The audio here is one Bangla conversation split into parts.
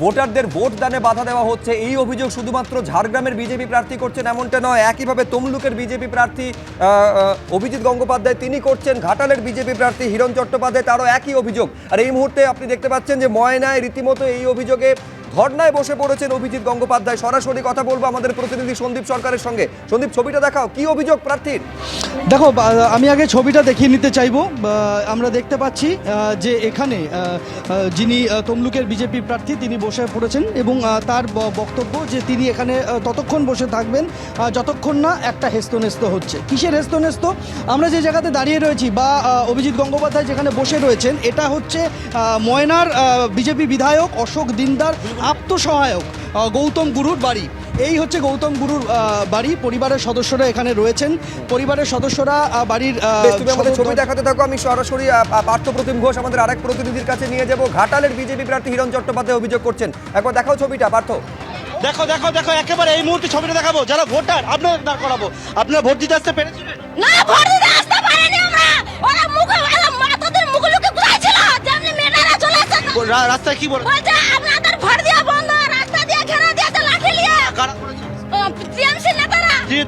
ভোটারদের ভোট দানে বাধা দেওয়া হচ্ছে। এই অভিযোগ শুধুমাত্র ঝাড়গ্রামের বিজেপি প্রার্থী করছেন এমনটা নয়, একইভাবে তমলুকের বিজেপি প্রার্থী অভিজিৎ গঙ্গোপাধ্যায় তিনি করছেন। ঘাটালের বিজেপি প্রার্থী হিরণ চট্টোপাধ্যায় তারও একই অভিযোগ। আর এই মুহূর্তে আপনি দেখতে পাচ্ছেন যে ময়নায় রীতিমতো এই অভিযোগে ধর্নায় বসে পড়েছেন অভিজিৎ গঙ্গোপাধ্যায়। সরাসরি কথা বলব আমাদের প্রতিনিধি সন্দীপ সরকারের সঙ্গে। সন্দীপ, ছবিটা দেখাও। কি অভিযোগ প্রার্থীর? দেখো আমি আগে ছবিটা দেখিয়ে নিতে চাইব। আমরা দেখতে পাচ্ছি যে এখানে যিনি তমলুকের বিজেপি প্রার্থী, তিনি বসে পড়েছেন এবং তার বক্তব্য যে তিনি এখানে ততক্ষণ বসে থাকবেন যতক্ষণ না একটা হেস্তনেস্ত হচ্ছে। কিসের হেস্তনেস্ত? আমরা যে জায়গাতে দাঁড়িয়ে রয়েছি বা অভিজিৎ গঙ্গোপাধ্যায় যেখানে বসে রয়েছেন, এটা হচ্ছে ময়নার বিজেপি বিধায়ক অশোক দিনদার আত্মসহায়ক গৌতম গুরুর বাড়ি। এই হচ্ছে গৌতম গুরুর বাড়ি। পরিবারের সদস্যরা এখানে রয়েছেন। পরিবারের সদস্যরা বাড়ির তুমি আমাদের ছবি দেখাতে থাকো। আমি সরাসরি পার্থ প্রতিম ঘোষ আমাদের আরেক প্রতিনিধির কাছে নিয়ে যাব। ঘাটালের বিজেপি প্রার্থী হিরণ চট্টোপাধ্যায় অভিযোগ করছেন। একবার দেখাও ছবিটা পার্থ। দেখো দেখো দেখো একেবারে এই মুহূর্তে ছবিটা দেখাবো। যারা ভোটার আপনারা দাঁড় করাবো। আপনারা ভোট দিতে আসতে পেরেছিলেন না ভোট দিতে আসতে পারেনি আমরা। ওরা মুখে ওরা মাথাদের মুখলুকে ঘুরাইছিল। যেমনি মেয়েরা চলে রাস্তায় কি বলে?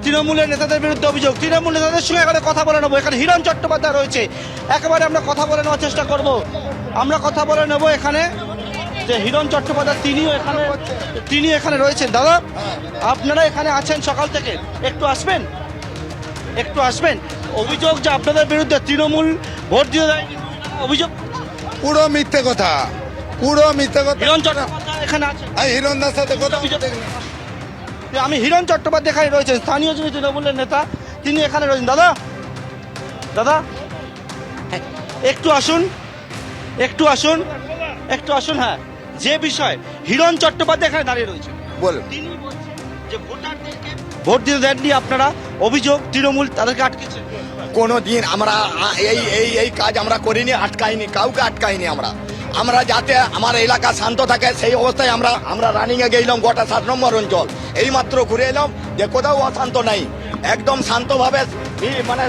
তৃণমূলের নেতাদের বিরুদ্ধে অভিযোগ। তৃণমূল নেতাদের সঙ্গে এখানে কথা বলে নেব। এখানে হিরণ চট্টোপাধ্যায় রয়েছে। একেবারে আমরা কথা বলে নেওয়ার চেষ্টা করব। আমরা কথা বলে নেব এখানে যে হিরণ চট্টোপাধ্যায় তিনিও এখানে তিনি এখানে রয়েছেন। দাদা আপনারা এখানে আছেন সকাল থেকে। একটু আসবেন? একটু আসবেন? অভিযোগ যে আপনাদের বিরুদ্ধে তৃণমূল ভোট দিয়ে দেয় অভিযোগ? পুরো মিথ্যে কথা। পুরো মিথ্যে কথা। হিরণ চট্টোপাধ্যায় এখানে আছেন। এই হিরণদার সাথে কথা আমি হিরণ চট্টোপাধ্যায় এখানে রয়েছেন স্থানীয় যিনি তৃণমূলের নেতা তিনি এখানে রয়েছেন। দাদা? দাদা? একটু আসুন একটু আসুন একটু আসুন হ্যাঁ। যে বিষয় হিরণ চট্টোপাধ্যায় এখানে দাঁড়িয়ে রয়েছেন বলুন। তিনি বলছেন যে ভোটারদেরকে ভোট দিতে দেননি আপনারা অভিযোগ তৃণমূল তাদেরকে আটকেছে। কোনো দিন আমরা এই এই এই কাজ আমরা করিনি আটকাইনি কাউকে আটকাইনি আমরা। আমরা যাতে আমার এলাকা শান্ত থাকে সেই অবস্থায় আমরা আমরা রানিংয়ে গেলাম গোটা সাত নম্বর অঞ্চল। এইমাত্র ঘুরে এলাম যে কোথাও অশান্ত নাই। একদম শান্তভাবে মানে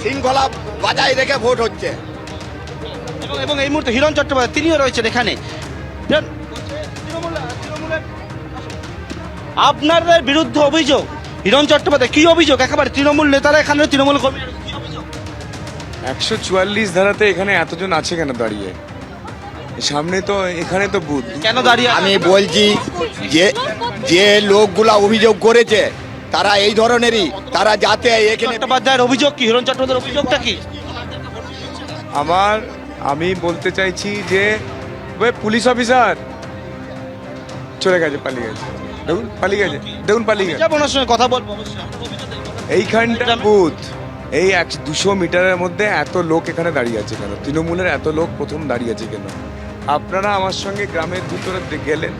শৃঙ্খলা বাজায় রেখে ভোট হচ্ছে। এবং এবং এই মুহূর্তে হিরণ চট্টোপাধ্যায় তিনিও রয়েছেন এখানে। আপনাদের বিরুদ্ধে অভিযোগ। হিরণ চট্টোপাধ্যায় কি অভিযোগ? একেবারে তৃণমূল নেতারা এখানে তৃণমূল কর্মী একশো চুয়াল্লিশ ধারাতে এখানে এতজন আছে কেন দাঁড়িয়ে? সামনে তো এখানে তো বুথ কেন দাঁড়িয়ে আমি বলছি যে যে লোকগুলা অভিযোগ করেছে তারা এই ধরনেরই তারা যাতে এখানে চট্টোপাধ্যায়ের অভিযোগ কি? হিরণ চট্টোপাধ্যায়ের অভিযোগটা কি? আমার আমি বলতে চাইছি যে ওই পুলিশ অফিসার চলে গেছে পালিয়ে গেছে। দেখুন পালিয়ে গেছে। দেখুন পালিয়ে গেছে। ওনার সঙ্গে কথা বলব এইখানটা বুথ এই এক দুশো মিটারের মধ্যে এত লোক এখানে দাঁড়িয়ে আছে কেন? তৃণমূলের এত লোক প্রথম দাঁড়িয়ে আছে কেন? আপনারা আমার সঙ্গে গ্রামের ভিতরে গেলেন।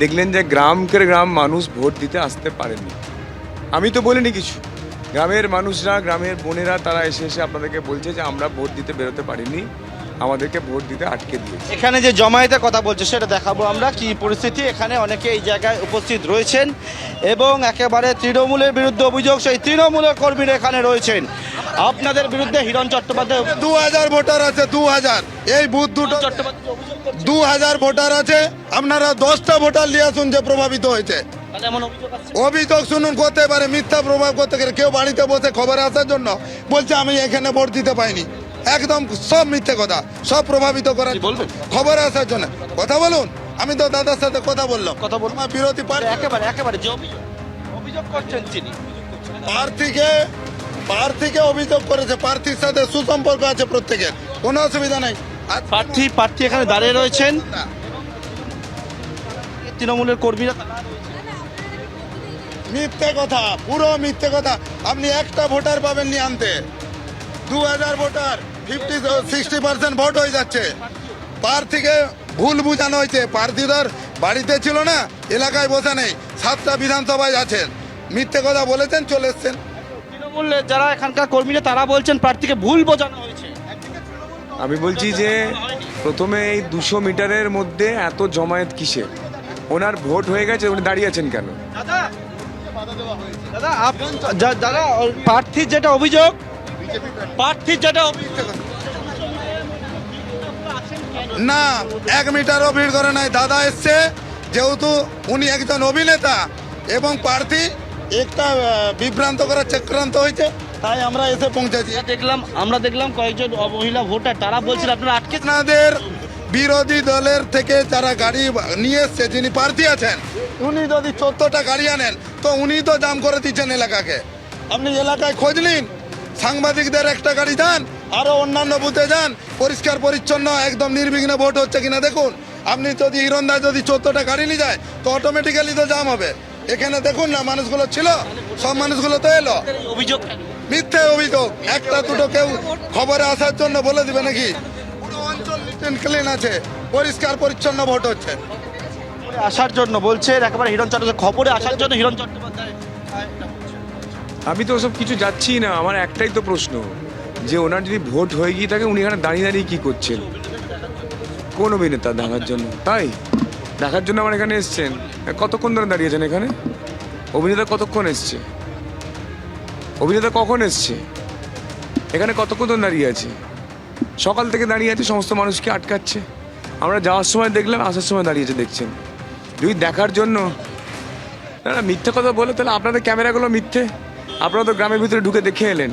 দেখলেন যে গ্রামকের গ্রাম মানুষ ভোট দিতে আসতে পারেনি আমি তো বলিনি কিছু। গ্রামের মানুষরা, গ্রামের বোনেরা, তারা এসে এসে আপনাদেরকে বলছে যে আমরা ভোট দিতে বেরোতে পারিনি। আমাদেরকে ভোট দিতে আটকে দিয়েছে। এখানে যে জমায়েতের কথা বলছে, সেটা দেখাবো আমরা কি পরিস্থিতি। এখানে অনেকে এই জায়গায় উপস্থিত রয়েছেন এবং একেবারে তৃণমূলের বিরুদ্ধে অভিযোগ, সেই তৃণমূলের কর্মীরা এখানে রয়েছেন। আপনাদের বিরুদ্ধে হিরণ চট্টোপাধ্যায় দু হাজার ভোটার আছে দু হাজার। এই বুথ দুটো দু হাজার ভোটার আছে আপনারা দশটা ভোটার নিয়ে আসুন যে প্রভাবিত হয়েছে। অভিযোগ শুনুন করতে পারে মিথ্যা প্রভাব করতে পারে কেউ বাড়িতে বসে খবরে আসার জন্য বলছে আমি এখানে ভোট দিতে পাইনি। একদম সব মিথ্যে কথা সব প্রভাবিত করার কি বলবেন? খবরে আসার জন্য। কথা বলুন আমি তো দাদার সাথে কথা বললাম। কথা বলুন। বিরোধী পার্টি একেবারে একেবারে অভিযোগ করছেন তিনি। প্রার্থীকে প্রার্থীকে অভিযোগ করেছে। প্রার্থীর সাথে সুসম্পর্ক আছে প্রত্যেকের। কোনো অসুবিধা নাই। প্রার্থী প্রার্থী এখানে দাঁড়িয়ে রয়েছেন। তৃণমূলের কর্মীরা মিথ্যে কথা পুরো মিথ্যে কথা। আপনি একটা ভোটার পাবেন নি আনতে। দু হাজার voter fifty sixty percent vote হয়ে যাচ্ছে। প্রার্থীকে ভুল বুঝানো হয়েছে। প্রার্থীদের বাড়িতে ছিল না এলাকায় বসে নেই। সাতটা বিধানসভায় আছেন। মিথ্যে কথা বলেছেন চলে এসছেন। তৃণমূলের যারা এখানকার কর্মীরা তারা বলছেন প্রার্থীকে ভুল বোঝানো হয়েছে। আমি বলছি যে প্রথমে এই দুশো মিটারের মধ্যে এত জমায়েত কিসে? ওনার ভোট হয়ে গেছে উনি দাঁড়িয়ে আছেন কেন? দাদা দাদা প্রার্থীর যেটা অভিযোগ প্রার্থীর যেটা অভিযোগ। না এক মিটারও ভিড় করে নাই। দাদা এসছে যেহেতু উনি একজন অভিনেতা এবং প্রার্থী একটা বিভ্রান্ত করার চক্রান্ত হয়েছে তাই আমরা এসে পৌঁছেছি। দেখলাম আমরা দেখলাম কয়েকজন মহিলা ভোটার তারা বলছিল আপনারা আটকে আপনাদের বিরোধী দলের থেকে যারা গাড়ি নিয়ে এসছে যিনি প্রার্থী আছেন উনি যদি চোদ্দটা গাড়ি আনেন তো উনি তো জাম করে দিচ্ছেন এলাকাকে। আপনি এলাকায় খোঁজ নিন সাংবাদিকদের একটা গাড়ি যান আরও অন্যান্য বুথে যান পরিষ্কার পরিচ্ছন্ন একদম নির্বিঘ্নে ভোট হচ্ছে কিনা দেখুন। আপনি যদি হিরণদায় যদি চোদ্দটা গাড়ি নিয়ে যায় তো অটোমেটিক্যালি তো জাম হবে। এখানে দেখুন না মানুষগুলো ছিল সব মানুষগুলো তো এলো। অভিযোগ। মিথ্যে অভিযোগ। একটা দুটো কেউ খবরে আসার জন্য বলে দিবে নাকি? পুরো অঞ্চল ক্লিন আছে পরিষ্কার পরিচ্ছন্ন ভোট হচ্ছে। আসার জন্য একেবারে হিরণ চট্টোপাধ্যায়। খবরে আসার জন্য হিরণ চট্টোপাধ্যায়। আমি তো ওসব কিছু যাচ্ছি না আমার একটাই তো প্রশ্ন যে ওনার যদি ভোট হয়ে গিয়ে থাকে উনি এখানে দাঁড়িয়ে দাঁড়িয়ে কী করছেন? কোন অভিনেতা দেখার জন্য? তাই? দেখার জন্য আমার এখানে এসছেন। কতক্ষণ ধরে দাঁড়িয়েছেন এখানে? অভিনেতা কতক্ষণ এসছে? অভিনেতা কখন এসছে? এখানে কতক্ষণ ধরে দাঁড়িয়ে আছে? সকাল থেকে দাঁড়িয়ে আছে, সমস্ত মানুষকে আটকাচ্ছে। আমরা যাওয়ার সময় দেখলাম, আসার সময় দাঁড়িয়েছে দেখছেন। যদি দেখার জন্য না না, মিথ্যে কথা বলে তাহলে আপনাদের ক্যামেরাগুলো মিথ্যে। আপনারা তো গ্রামের ভিতরে ঢুকে দেখে এলেন।